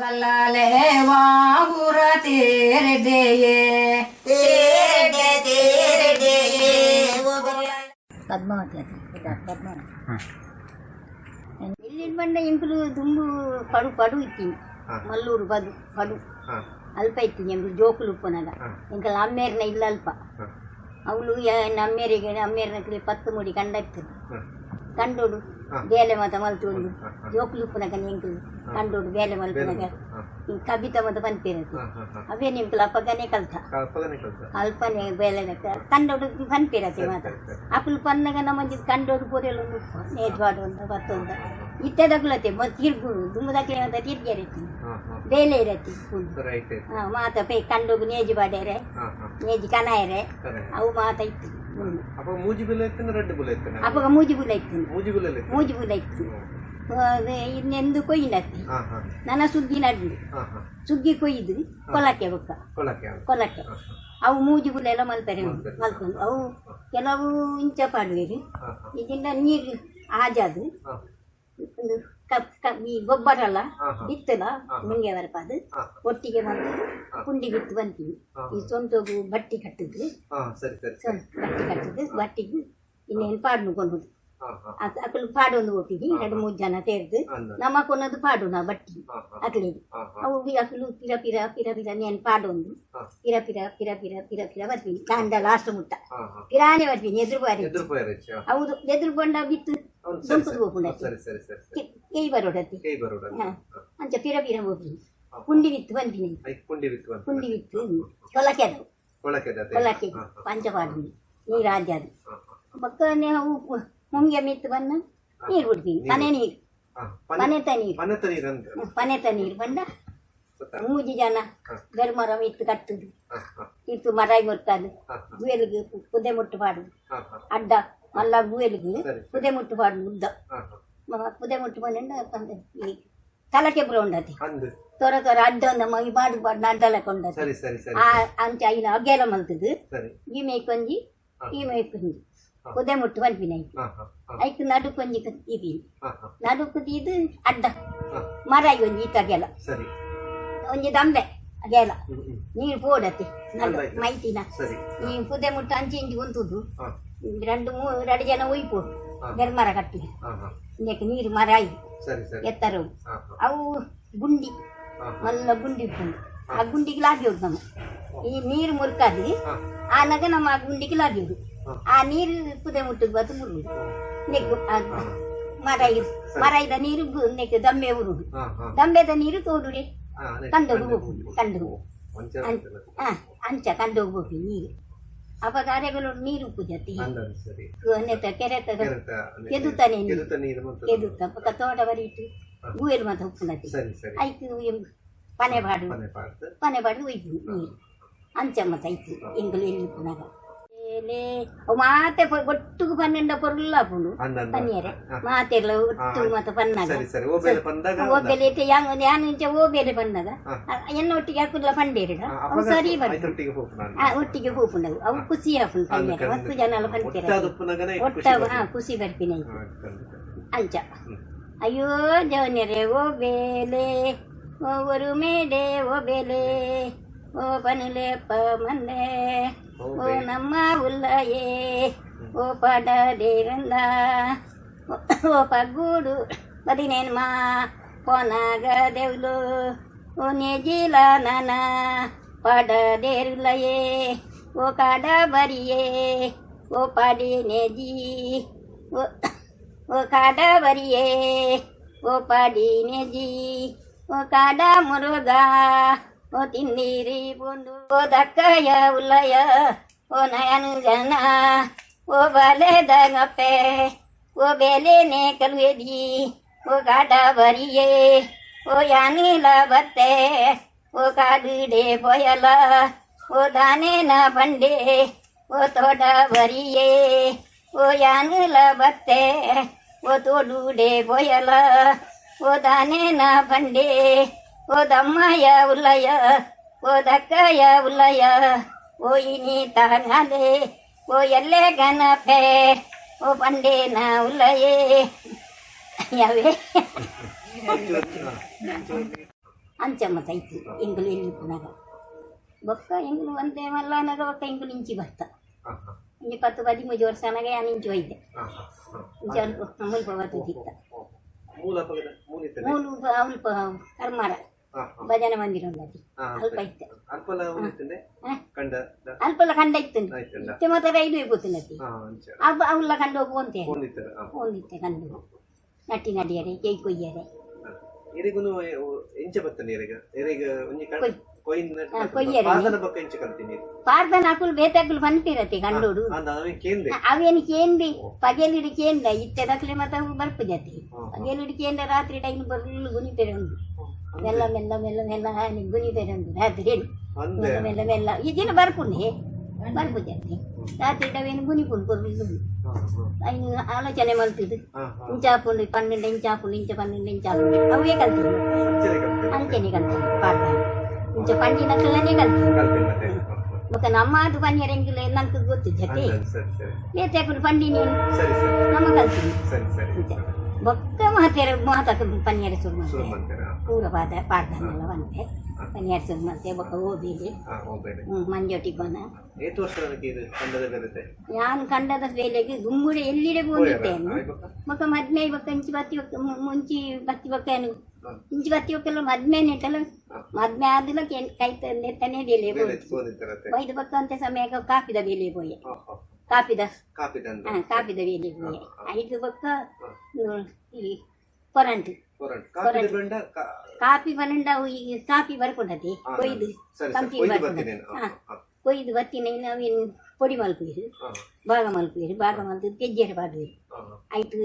ಗಲ್ಲಾಲೆ ವಾಗುರ ತೇರೆಡೆಯೇ ಪದ್ಮಾವತಿ ಅದು ಇದು ಪದ್ಮಾವತಿ ಇಲ್ಲಿಂದ ಬಂದ ಎಂಕುಲು ದುಂಬು ಪಡು ಪಡು ಇತ್ತೀನಿ ಮಲ್ಲೂರು ಬದು ಪಡು ಅಲ್ಪ ಇತ್ತೀನಿ ಎಂಕುಲು ಜೋಕುಲು ಉಪ್ಪನಗ ಎಂಕಲ್ ಅಮ್ಮೇರ್ನ ಇಲ್ಲ ಅಲ್ಪ ಅವಳು ಅಮ್ಮೇರಿಗೆ ಅಮ್ಮೇರ್ನ ಪತ್ತು ಮುಡಿ ಕಂಡ ಇರ್ತದೆ ಕಂಡೋಡು ಬೇಲೆ ಮತ ಮಲ್ತುಂಡು ಜೋಕುಲು ಉಪ್ಪನಗ ಎಂಕುಲು ಕಂಡೋಡು ಬೇಲೆ ಮಲ್ಪಿನಾಗ. ಕವಿತ ಮತ್ತು ಪನ್ಪೇರದು ಅವೇ ನಿಮ್ಗೆ ಅಪ್ಪಗನೇ ಕಲ್ತ. ಅಲ್ಪನೆ ಬೇಲೆ ಕಂಡೋಡು ಪನ್ಪಿರತ್ತೆ ಮಾತ? ಅಪ್ಪಲು ಪನ್ನಗ ನಮ್ಮಂಜಿ ಕಂಡೋಡು ಪೂರೆಲ್ಲ ನೇಜ್ವಾಡು ಅಂತ ಬರ್ತೊಂದ ಇತ್ತದಗ್ಲತೆ ಮೊದ್ ತಿರ್ಗು ದುಮ್ಮದಕ್ಕೆ ಅಂತ ತಿರ್ಗ್ಯಾರತಿ. ಬೇಲೆ ಇರತ್ತೆ ಹಾ ಮಾತ ಪೇ ಕಂಡೋಗು ನೇಜಿ ಬಾಡ್ಯಾರೆ. ನೇಜಿ ಕನಾಯರೆ ಅವು ಮಾತ ಇತ್ತು ಅಪ್ಪ ಮೂಜಿ ಬಿಲ್ ಇತ್ತು ಅಪ್ಪಗ ಮೂಜಿ ಬುಲ ಇತ್ತು. ಮೂಜಿ ಬಿಲ್ ಇತ್ತು. ಇನ್ನೆಂದು ಕೊಯ್ಯಿನತ್ತಿ ನನ್ನ ಸುಗ್ಗಿ ನಡ್ಲಿ. ಸುಗ್ಗಿ ಕೊಯ್ದು ಕೊಲಕ್ಕೆ ಬೊಕ್ಕ. ಕೊಲಕ್ಕೆ ಅವು ಮೂಜಿಗುಲೆಲ್ಲ ಮಲ್ತಾರೆ ಮಲ್ಕೊಂಡು. ಅವು ಕೆಲವು ಇಂಚ ಪಾಡುವೇರು. ಇದರಿಂದ ನೀರು ಆಜಾದು. ಒಂದು ಕಪ್ ಕಪ್ ಈ ಗೊಬ್ಬರ ಎಲ್ಲ. ಬಿತ್ತಲ್ಲ ಮುಂಗೆ ಬರಪಾದು. ಅದು ಒಟ್ಟಿಗೆ ಬಂದು ಕುಂಡಿ ಬಿತ್ತು ಬಂತೀವಿ. ಈ ಸ್ವಂತ ಬಟ್ಟಿ ಸರಿ ಬಟ್ಟಿ ಕಟ್ಟಿದ್ದು ಬಟ್ಟಿಗೆ ಇನ್ನೇನು ಪಾಡ್ನು ಕೊಂಡು ಹಾ ಹಾ ಅಕ್ಕಳು ಪಾಡೊಂದು ಒಟ್ಟಿಗೆ ಎರಡು ಮೂರು ಜನ ಸೇರಿದು ಅಂದ. ನಮ್ಮ ಕೊನದು ಪಾಡು ನಾ ಬಟ್ಟಿ ಹಾ ಹಾ ಅಕ್ಲಿಗೆ ಹಾ ಹಾ ಅವು ಬಿ ಅಕ್ಕಲು ಪಿರ ಪಿರ ಪಿರ ಪಿರ ನೇನು ಪಾಡೊಂದು ಹಾ. ಪಿರ ಪಿರ ಪಿರ ಪಿರ ಪಿರ ಪಿರ ಬರ್ತೀನಿ ಕಾಂಡ ಲಾಸ್ಟ್ ಮುಟ್ಟ ಹಾ ಹಾ ಪಿರಾನೆ ಬರ್ತೀನಿ ಎದುರು ಬಾರಿ ಎದುರು ಪೋಯರ್ ಹೆಚ್ಚು ಹೌದು ಎದುರು ಬಂಡ ಬಿತ್ತು ಹೌದು ಸರಿ ದುಂಪದು ಸರಿ ಹೋಗ್ಬಿಡ ಸರಿ ಸರಿ ಸರಿ ಸರಿ ಕೈ ಬರೋಡತಿ ಕೈ ಬರೋಡ ಹಾ ಅಂಚ ಪಿರ ಪಿರ ಹೋಗ್ತೀನಿ ಕುಂಡಿ ಬಿತ್ತು ಬಂತೀನಿ ಐಕ್ ಪುಂಡಿ ಬಿತ್ತು ಅಂತ ಕುಂಡಿ ಬಿತ್ತು ಕೊಲಕ್ಕೆ ಅದು ಕೊಳಕ್ಕೆ ಜಾತೆ ಕೊಲಕ್ಕೆ ಹಾ ಹಾ ಪಂಚಪಾಡಿ ನೀರು ಆಜಾದು ಹಾ ಹಾ ಮಕ್ಕಳನ್ನೇ ಅವು ಮುಂಗೆ ಮಿತ್ತು ಬಂದು ನೀರು. ಬಿಡ್ತೀನಿ ಮನೆ ನೀರು. ಮನೆತ ನೀರು ಮನೆತ ನೀರು ಮನೆತ ನೀರು ಬಂದ? ಮೂಜಿ ಜನ. ಗರ್ಮರ ಮಿತ್ತು ಕಟ್ಟುದು ಇತ್ತು ಮರಾಯಿ ಮುರ್ತದು ಗುವೆಲಿಗೆ ಕುದೆ ಮುಟ್ಟು ಪಾಡುದು. ಅಡ್ಡ ಮಲ್ಲ ಗುವೆಲಿಗೆ. ಕುದೆ ಮುಟ್ಟು ಪಾಡುದು ಉದ್ದ. ಕುದೆ ಮುಟ್ಟು ಬಂದ. ತಲಕೆ ಬುರ ಉಂಡತಿ. ತೊರ ತೊರ ಅಡ್ಡ ಒಂದ ಮಗಿ ಪಾಡು ಬಾಡು ಅಡ್ಡಲಕ್ಕೆ ಉಂಡತಿ ಆ ಅಂಚ ಐನ ಅಗೆಲ ಮಲ್ತದು ಈ ಮೇಯ್ಕೊಂಜಿ ಈ ಮೇಯ್ಕೊಂಜಿ ಒದೆ ಮುಟ್ಟು ಬಲ್ಪಿನ ಐಕ್ ನಡುಕ ಒಂಜಿ ಇವಿ ನಡುಕದ ಇದು ಅಡ್ಡ. ಮರ ಒಂಜಿ ಈತ ಗೆಲ ಒಂಜಿ ದಂಬೆ ಗೆಲ ನೀರು ಪೋಡತೆ ಮೈತಿನ. ಈ ಪುದೆ ಮುಟ್ಟು ಅಂಚಿ ಇಂಜಿ ಕುಂತುದು ರೆಂಡು ಮೂರು ಎರಡು ಜನ ಒಯ್ಪು. ಬೆರ್ಮರ ಕಟ್ಟಿ ಇನ್ನೇಕ ನೀರು ಮರ ಆಯ್ತು ಎತ್ತರ. ಅವು ಗುಂಡಿ. ಮಲ್ಲ ಗುಂಡಿ ಇಟ್ಕೊಂಡು ಆ ಗುಂಡಿಗೆ ಲಾಗಿ ಹೋದ್ ಈ ನೀರು ಮುರುಕಾದ್ವಿ. ಆನಾಗ ನಮ್ಮ ಆ ಗುಂಡಿಗೆ ಲಾಗಿ ಹೋದ್ವಿ ಆ ನೀರು ಕುದೆ ಮುಟ್ಟದು ಬದು ಮುರುಗುದು ನೆಗ್ಗು ಮರ ಮರ ಇದ್ದ ನೀರು ಗು- ದಮ್ಮೆ ಉರುಡು ದಂಬೆದ ನೀರು ತೋಡುಡೆ ಕಂಡೋಗಿ ಹೋಗುದು ಕಂಡು ಅಂಚ ಕಂಡೋಗಿ ಹೋಗಿ ನೀರು. ಅರೆಗಳು ನೀರು ಕುದತಿ ನೆತ್ತ ಕೆರೆತ ಕೆದುತ್ತಾನೆ ಕೆದುತ್ತ ಪಕ್ಕ ತೋಟ ಬರಿಟ್ಟು ಗೂಯಲ್ ಮತ್ತೆ ಉಪ್ಪುನತಿ ಎಂ ಪನೆ ಬಾಡು. ಪನೆ ಬಾಡು ಒಯ್ದು ನೀರು. ಅಂಚ ಮತ್ತೆ ಐತು ಎಂಗಲು ಎಲ್ಲಿ ಉಪ್ಪುನಾಗ ಅವು ಮಾತೆ ಒಟ್ಟಿಗೆ ಪನ್ನೆಂಡ ಪೊರ್ಲ ಪುಂಡು. ಅಂದಂದ ಪನ್ನಿಯರೆ ಮಾತೆಲ್ಲ ಒಟ್ಟು ಮತ್ತೆ ಪನ್ನಾಗ. ಸರಿ ಸರಿ. ಓಬೇಲೆ ಇತ್ತೆ ಯಾನ್ ಇಂಚ ಓಬೆಲೆ ಬಂದಾಗ. ಎನ್ನ ಒಟ್ಟಿಗೆ ಹಾಕುದಿಲ್ಲ ಪಂಡೇರಿಡ. ಆ, ಅವು ಅಪಗ ಸರಿ ಬಂದು ಐತೊಟ್ಟಿಗೆ ಹೋಗು ನಾನು. ಆ ಒಟ್ಟಿಗೆ ಹೂಪುಂಡವು ಅವು ಖುಷಿ ಹಾಪುಂಡು ஓ பனிலே பமன்னே ஓ நம்மா உள்ளாயே ஓ படடிருந்தா ఓ పగ్గుడు బతినేనుమా పొనగ దేవులు ఓ నెజిల నన పడదేరులయే ఓ కడబరియే ఓ పడి నెజి ఓ కడబరియే ఓ పడి నెజి ఓ కడ మురుగా ಓ ಪಡದೇರಂದ ಓ ಪಗ್ಗೂಡು ಬದಿನೇನ್ಮ ಪೊನಾಗ ದೇವ್ಲು ಓ ನೆಜಿಲ ನನ ಪಡದೇರುಲಯೇ ಓ ಕಾಡ ಬರಿಯೇ ಓ ಪಾಡಿ ನೆಜಿ ಓ ಓ ಕಾಡ ಬರಿಯೇ ಓ ಪಾಡಿ ನೆಜಿ ಓ ಕಾಡ ಮುರುಗ ಓ ತಿಂದಿರಿ ಬಂದು ಓ ದಕ್ಕಯ ಉಲ್ಲಯ ಓ ನಯನು ಜನ ಓ ಬಲೆ ದಗಪ್ಪೆ ಓ ಬೇಲೆನೆ ಕಲುವೆದಿ ಓ ಕಾಡ ಬರಿಯೇ ಓ ಯಾನಿಲ ಬತ್ತೆ ಓ ಕಾಡುಡೆ ಪೊಯಲ ಓ ದಾನೇನ ಬಂಡೆ ಓ ತೋಟ ಬರಿಯೇ ಓ ಯಾನಿಲ ಬತ್ತೆ ಓ ತೋಡುಡೆ ಪೊಯಲ ಓ ದಾನೇನ ಬಂಡೆ ಓ ದಮ್ಮಯ್ಯ ಉಲ್ಲಯ ಓ ದಕ್ಕಯ್ಯ ಉಲ್ಲಯ ಓ ಇನಿ ತಾನಾಲೆ ಓ ಎಲ್ಲೆ ಗಣಪೆ ಓ ಪಂಡೇನ ಉಲ್ಲಯೇ ಯಾವೇ ಅಂಚಮ್ಮತ ಇತ್ತು ಎಂಗುಲು ಎಲ್ಲಿ ಪುನಗ ಬೊಕ್ಕ ಎಂಗುಲು ಒಂದೇ ಮಲ್ಲನಗ ಬೊಕ್ಕ ಎಂಗುಲು ಇಂಚಿ ಬರ್ತ ಹಾ ಹಾ ಇಂಚಿ ಪತ್ತು ಪದಿಮೂಜು ವರ್ಷ ನನಗ ನಾನು ಇಂಚಿ ಒಯ್ದೆ ಹಾ ಹಾ ಹಾ ಇಂಚಿ ಅಲ್ಪ ಮುಲ್ಪ ಬರ್ತದಿತ್ತ ಓ. ಮೂಲ ಪಗದ ಮೂಲ ಇರ್ತದೆ ಮೂಲು ಅಲ್ಪ ಕರ್ಮಾರ ಹಾ ಹಾ ಭಜನೆ ಮಂದಿರ ಉಂಡತಿ ಹಾ ಅಲ್ಪ ಇತ್ತು. ಅಲ್ಪಲ್ಲ ಕಂಡ? ಇತ್ತು. ಇತ್ತೆ ಮಾತ್ರ ಹಾ ಅಂಚ ಅಬ್ಬ ಅವಲ್ಲ ಕಂಡು ಹೋಗುವಂತೆ ಫೋನ್ ಇತ್ತರ ಹೋಗಿತ್ತೆ ಕಂಡು ನಟ್ಟಿ ನಡಿಯರೆ ಕೈ ಕೊಯ್ಯರೆ. ಎರಿಗುನು ಎಂಚ ಬರ್ತನೆ ಎರಿಗ? ಎರಿಗ ಒಂಜಿ ಪಾರ್ದನ ಹಾಕುಲು ಬೇತಾಕುಲು ಅವೇ ಕೇಂದ್ರೆ. ಅವೇನು ಕೇಂದ್ರಿ? ಪಗೆಲಿಡಿ ಕೇಂದ್ರ. ಇತ್ತೆ ದಕ್ಲೆ ಮತ್ತೆ ಬರ್ಪು ಜಾತಿ. ಪಗೆಲಿಡಿ ಕೇಂದ್ರ ರಾತ್ರಿ ಟೈಮ್ ಬರ್ಲು ಗುನಿಪೆರೆ ಉಂಟು. ಮೆಲ್ಲ ಮೆಲ್ಲ ಮೆಲ್ಲ ಮೆಲ್ಲ ಹಾನಿ ಗುಣಿಪೇರೆ ಉಂಟು ರಾತ್ರಿ ಮೆಲ್ಲ ಮೆಲ್ಲ ಮೆಲ್ಲ. ಈ ದಿನ ಬರ್ಪುಂಡೆ ಬರ್ಪು ಜಾತಿ ರಾತ್ರಿ ಟೈಮ್ ಗುಣಿ ಹಾ ಐನು ಆಲೋಚನೆ ಮಲ್ತಿದ್ದು ಹಾ ಹಾ. ಇಂಚಾಪುಂಡು ಇಂಚ ಇಂಚಾಪುಂಡು ಇಂಚ ಪನ್ನెండు ಇಂಚಾಪುಂಡು ಅವೇ ಕಲ್ತಿದ್ದು ಅಂಚನೆ ಕಲ್ತಿದ್ದು ಪಾರ್ದನ ಇಂಚ ಪಂಡಿನ ಕಲ್ಲನೆ ಕಲ್ತೀನಿ. ಮತ್ತೆ ನಮ್ಮ ಅದು ಪನ್ಯರಂಗಿಲ್ಲ ನಂಗೆ ಗೊತ್ತು ಜತೆ ಪನ್ಯರ ಸುರು ಶುರು ಮತ್ತೆ ಮಾಡ್ತೀರಾ ಪೂರ ಪಾದ ಪಾಡ್ದನೆಲ್ಲ ಬಂತೆ ಪನ್ಯರ ಸುರು ಮತ್ತೆ ಬೊಕ್ಕ ಓದಿಲಿ ಹಾ ಹೋಗ್ಬೇಡಿ ಮಂಜೋಟಿ ಕೊನ. ಏತು ವರ್ಷ ನನಗೆ ಇದು ಕಂಡದ ಬೇಲೆಗೆ ಗುಮ್ಮುಡೆ ಎಲ್ಲಿಡೆ ಬಂದಿದ್ದೇನೆ ಮಕ್ಕ ಮದ್ಮೇ ಬೊಕ್ಕ ಇಂಚಿ ಬತ್ತಿ ಬಕ್ಕ ಮುಂಚಿ ಬತ್ತಿ ಬೊಕ್ಕ ಇಂಚಿ ಬತ್ತಿ ಬೊಕ್ಕೆಲ್ಲ ಮದ್ಮೆ ನೆಟ್ಟಲ್ಲ. ಮದ್ಮೆ ಆದಿಲ್ಲ ಕೈ ನೆತ್ತನೆ ಬೇಲೆ ಬೋಯ್ ಸೋದಿದ್ದರತ್ತೆ ಬೊಕ್ಕ ಅಂತ ಸಮಯ ಕಾಪಿದ ಬೇಲೆ ಬೋಯ್ ಹಾ ಹಾ. ಕಾಪಿದ. ಕಾಪಿದ ಬೇಲೆ ಬೋಯ್ ಐದು ಬೊಕ್ಕ ಈ ಕೊರಂಟ್. ಕಾಫಿ ಕಾ- ಕಾಪಿ ಬನಂಡ ಈ ಕಾಪಿ ಬರ್ಕೊಂಡತಿ ಕೊಯ್ದು ಕಂಪಿ ಕೊಯ್ದು ಬರ್ಕೊಂಡತಿ ಬತ್ತಿನ ನಾವೇನು ಪೊಡಿ ಮಲ್ಪೀರು ಭಾಗ ಮಲ್ಪೀರು ಭಾಗ ಮಲ್ತು ಕೆಜ್ಜೆರೆ ಬಾಡುವಿರು ಆಯ್ತು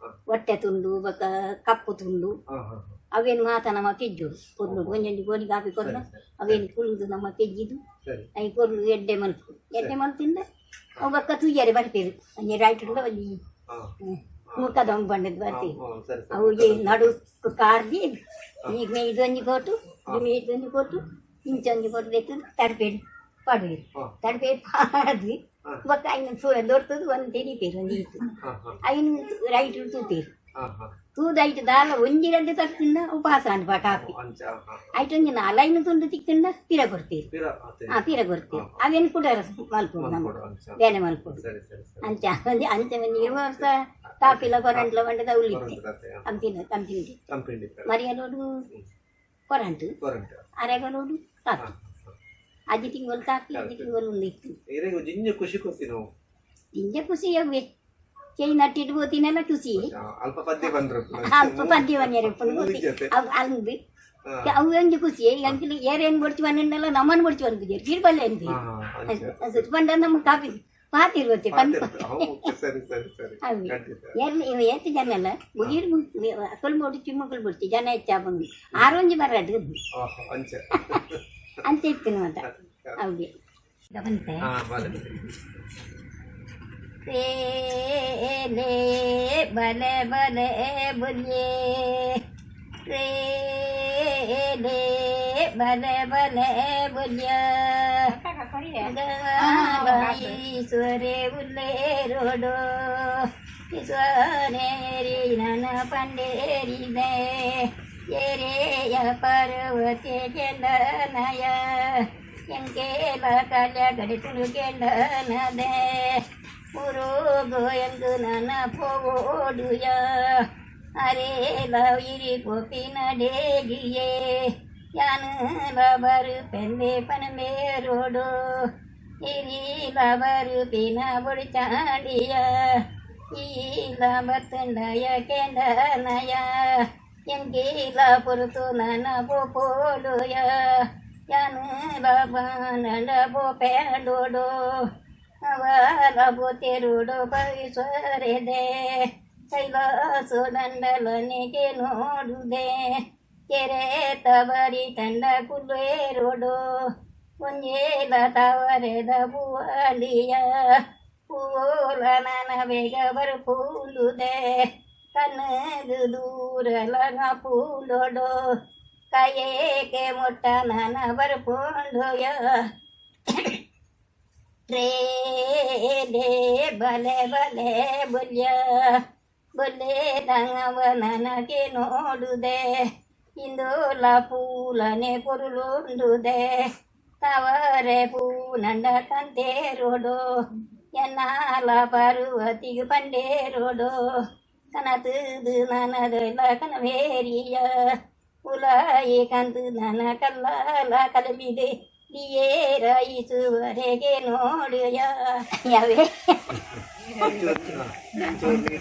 ಹಾ. ಹೊಟ್ಟೆ ತುಂಡು ಬಕ ಕಪ್ಪು ತುಂಡು. ಅವೇನು ಮಾತ ನಮ್ಮ ಕೆಜ್ಜು. ಕೊರ್ಲು ಒಂಜೊಂದು ಗೋಣಿ ಕಾಪಿ ಕೊರ್ಲು. ಅವೇನು ಕುಳಿದು ನಮ್ಮ ಕೆಜ್ಜಿದು. ಅಯ್ಯ ಕೊರ್ಲು ಎಡ್ಡೆ ಮಲ್ಪು ಎಡ್ಡೆ ಮಲ್ತಿಂದ ಅವು ಬಕ್ಕ ತುಯ್ಯರೆ ಬರ್ತೀರು. ಒಂಜಿ ರೈಟ್ ಅಲ್ಲಿ ಹಾ. ಮುಖದ ಬಂಡದ್ ಬರ್ತೀವಿ ಹಾ ಸರಿ ಸರಿ ಅವು ಈ ನಡು ಕಾರ್ದಿ ಈಗ ಇದೊಂದು ಕೊಟ್ಟು ಈಗ ಇದೊಂದು ಕೊಟ್ಟು ಇಂಚೊಂದು ಕೊಟ್ಟು ತೆಗೆದು ತಡಪೇಡಿ ಪಡುವೆ ಹಾ. ತಡಪೇಡಿ ಪಾಡಿ ಹಾ. ಬೊಕ್ಕ ಐನು ದೊಡ್ಡದು ಒಂದು ತೆರಿಪೇರು ಒಂದು ಇತ್ತು ಹಾ ಹಾ ಐನು ರೈಟ್ ತೂತೇರು ಹಾ ಹಾ ತೂದೈಟ್ ದಾಲ ಒಂಜಿ ಗಂಟೆ ತಕ್ಕಿಂದ ಉಪವಾಸ ಅನ್ಪ ಕಾಪಿ ಅಂಚ ಹಾ ಐಟೊಂಜಿ ನಾಲೈನು ತುಂಡು ತಿಕ್ಕಿಂದ ಪಿರ ಕೊಡ್ತೀರಿ ಪಿರ ಆತೆ ಹಾ ಪಿರ ಕೊಡ್ತೀರಿ ಅವೇನು ಕೂಡ ಮಲ್ಪುಡು ನಮ್ಮ ಕೊಡು ಅಂಚ ಬೇನೆ ಮಲ್ಪುಡು ಸರಿ ಸರಿ ಸರಿ ಅಂಚ ಒಂಜಿ ಅಂಚ ಒಂದು ಇರುವ ವರ್ಷ ಕಾಪಿಲ ಕೊರಂಟ್ಲ ಬಂಡದ ಉಳಿತೆ ಕೊರಂಟ್ ಕಂಪಿನ ಕಂಪಿನ ಕಂಪ್ಲೇಂಟ್ ಇತ್ತು ಮರಿಯಲೋಡು ಕೊರಂಟು ಕೊರಂಟ್ ಅರೆಗಲೋಡು ಹಾ ಕಾಪಿ ಅಜ್ಜಿ ತಿಂಗಳು ಕಾಪಿ ಅಜ್ಜಿ ತಿಂಗಳು ಉಂಡಿತ್ತು ಇರೆಗು ಜಿಂಜ ಖುಷಿ ಕೊಡ್ತೀನಿ ನಾವು ನಿಂಜ ನಟ್ಟಿಟ್ಟು ಹೋತಿನೆಲ್ಲ ಖುಷಿ ಆ, ಅಲ್ಪ ಪದ್ಯ ಬಂದ್ರು. ಅಲ್ಪ ಪದ್ಯ ಬನ್ಯರೆ ಅಲ್ಲಿ ಅವು ಒಂದು ಖುಷಿ ಅಂಕಲ್ ಏರೇನು ಬಡ್ಚಿ ನಮ್ಮನ್ ನಮ್ಮನ್ನು ಬಡ್ಚಿ ಬಂದಿದ್ದೀರಿ ಗಿರ್ಬಲ್ಲೆ ಅನ್ಬಿ ಹಾ ಅಂಚ ಪಂಡ ನಮ್ಮ ಕಾಪಿ ಪಾತಿರ್ಬತ್ತೆ ಪಂಡ ಎಲ್ಲಿ ಎತ್ತು ಜನ ಅಲ್ಲ ಮುಗಿರ್ ಅಕ್ಕಲ್ ಬೋಡಿ ಚಿಮ್ಮಕ್ಕಲ್ ಬಿಡ್ತಿ ಜನ ಹೆಚ್ಚಾ ಬಂದು ಆರೊಂಜಿ ಆಹಾ, ಅಂಚ ಅಂತ ಇತ್ತು ಅಂತ ಹೌದು. ಬಂತೆ ಹಾ ಬರಲಿ ರೇಲೆ ಬಲೆ ಬಲೆ ಬುಲ್ಯೆ ರೇಲೆ ಬಲೆ ಬಲೆ ಬುಲ್ಯ ಈಶ್ವರೇ ಉಲ್ಲೇ ರೋಡು ಈಶ್ವರೇರಿ ನನ್ನ ಪಂಡೇರಿದೆ ಎರೆಯ ಪರ್ವತೆ ಕೆಂಡನಯ ಎಂಕೇಲ ಕಲ್ಯ ಗಡಿತುಳು ಕೆಂಡನದೆ ಮುರುಗು ಎಂದು ನನ್ನ ಪೋಡುಯ ಅರೇಲ ಇರಿ ಪೋಪಿನ ಡೇಗಿಯೇ ಯಾನ ಬರು ಪೆಂದೆ ಪನಮೆ ರೋಡು ಇರಿಲ ಬರು ಪಿನ ಬುಡಿ ಚಾಂಡಿಯ ಈಲ ಬತ್ತಂಡಯ ಕೆಂಡನಯ ಎಂಗೀಲ ಪುರುತು ನನ್ನ ಪೋಪೋಲುಯ ಯಾನ ಬಾನಂಡ ಪೋಪೆಂಡೋಡು ಅವಲ ಬೋತೆರುಡು ಪವಿಸರೆದೆ ಕೈಲಾಸು ದಂಡಲನಿಗೆ ನೋಡುದೆ ಕೆರೆ ತಬರಿ ತಂಡ ಕುಲ್ಲೇರೋಡು ಒಂಜೇಲ ತವರೆದ ಪೂವಲಿಯ ಪೂಲ ನನ ಬೇಗ ಬರು ಪೂಲುದೆ ಕಣ್ಣದು ದೂರಲ ಪೂಲೋಡು ಕೈಯೇಕೆ ಮೊಟ್ಟ ನನ ಬರ್ಪೋಂಡೋಯ ರೇಲೆ ಬಲೆ ಬಲೆ ಬುಲ್ಯ ಬುಲ್ಲೆ ನಂಗವ ನನಗೆ ನೋಡುದೆ ಇಂದೋಲ ಪೂಲನೆ ಪೊರುಲುಂಡುದೆ ತವರೆ ಪೂನಂಡ ಕಂತೆ ರೋಡು ಎನ್ನಾಲ ಪರ್ವತಿಗು ಪಂಡೆ ರೋಡು ಕನತದು ನನದೆಲ್ಲ ಕನವೇರಿಯ ಉಲಾಯಿ ಕಂದು ನನ ಕಲ್ಲಾಲ ಕಲಬಿದೆ ಲಿಯೇರಾಯಿಸುವರೆಗೆ ನೋಡುಯ ಯಾವೇ ಚೂರು- ಹಾ. ಚೂರು-